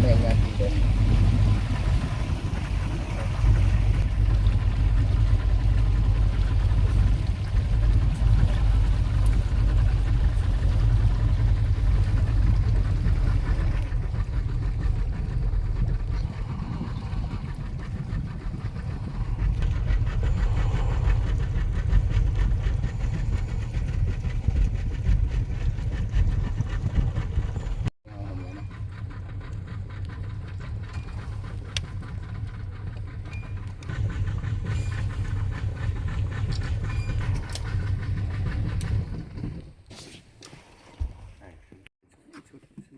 แม่งานดีเลย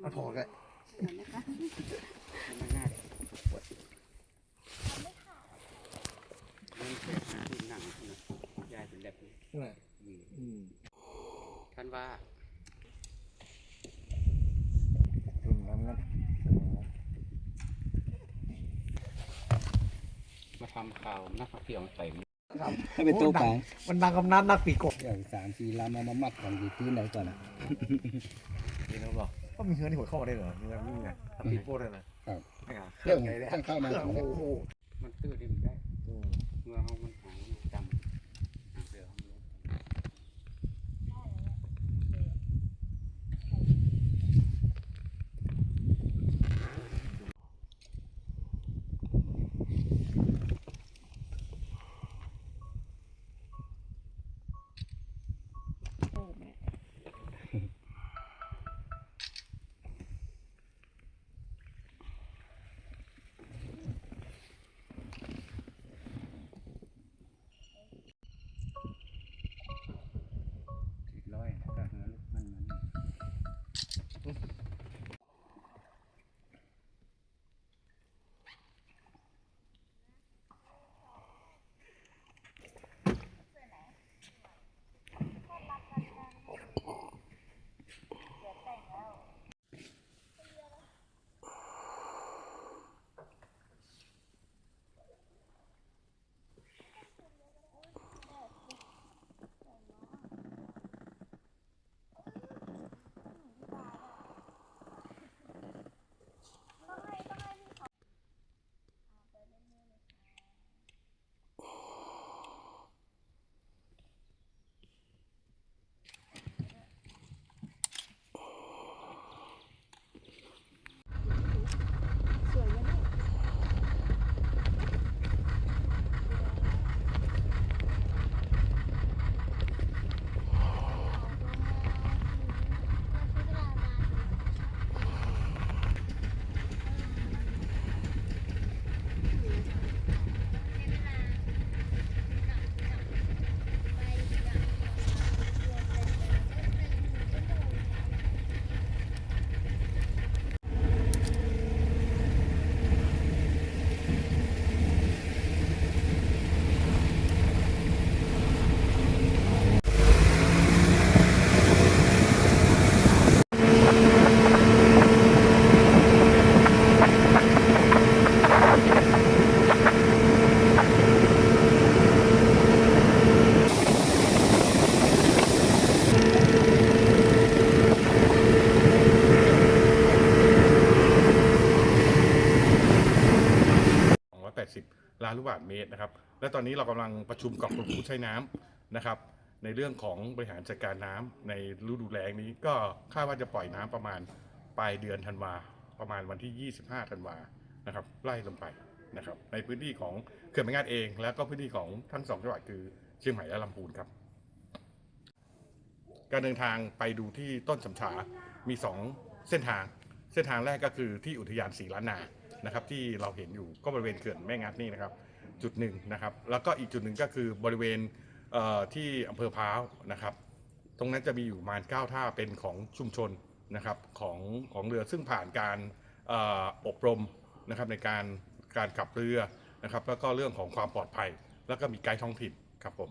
เอาพอกันยายเป็นแบบนี้อืมท่านว่าตุ่มน้ำกันมาทำข่าวนักท่องเที่ยวมาเต็มให้เป็นตัวกลางมันดังกำนัดนักปีกบอย่างสามสี่ลำเอามามัดกันอยู่ที่ไหนก่อนอะนี่นะบอก ก็มีเฮือนที่หัวเข้ามาได้เหรอมีอะไรนี่ไงทำปีโป้ด้วยนะครับไม่เอาเคเครื่รื่อองงไงเนี่ย ทั้งเข้ามาเครื่องถึงโอ้โห มันตื้อดิน 280 ล้านลูกบาศก์เมตรนะครับ และตอนนี้เรากำลังประชุมกับกรมผู้ใช้น้ำนะครับ ในเรื่องของบริหารจัดการน้ำในฤดูแล้งนี้ก็คาดว่าจะปล่อยน้ำประมาณปลายเดือนธันวาประมาณวันที่ 25 ธันวานะครับไล่ลงไปนะครับ ในพื้นที่ของเขื่อนแม่งาดเอง แล้วก็พื้นที่ของทั้งสองจังหวัดคือเชียงใหม่และลำพูนครับการเดินทางไปดูที่ต้นสำฉา มี 2 เส้นทาง เส้นทางแรกก็คือที่อุทยานศรีล้านนา นะครับที่เราเห็นอยู่ก็บริเวณเขื่อนแม่งัดนี่นะครับจุดหนึ่งนะครับ แล้วก็อีกจุดหนึ่งก็คือบริเวณเที่อำเภอพร้าวนะครับ ตรงนั้นจะมีอยู่ประมาณ9ท่าเป็นของชุมชนนะครับของของเรือซึ่งผ่านการออบรมนะครับในการการขับเรือนะครับ แล้วก็เรื่องของความปลอดภัย แล้วก็มีไกด์ท้องถิ่นครับผม